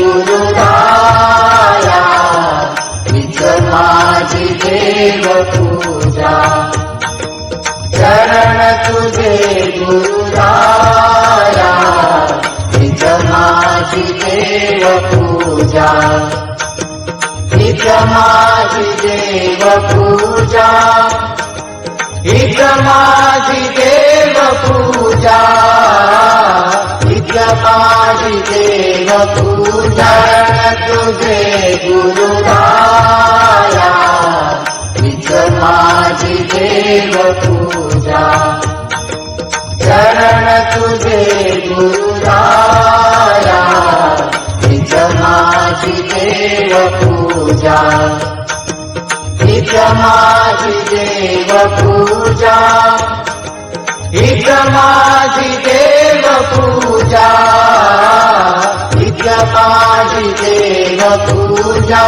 गुरुवाया हीच माझी देव पूजा चरण तुझे गुरुराया हीच माझी देव पूजा हीच माझी देव पूजा हीच माझी देव देव पूजा तुझे गुरुराया हित माझी देव पूजा. चरण तुझे गुरुराया हित माझी देव पूजा. हित माझी देव पूजा. हित माझी देव पूजा. पूजा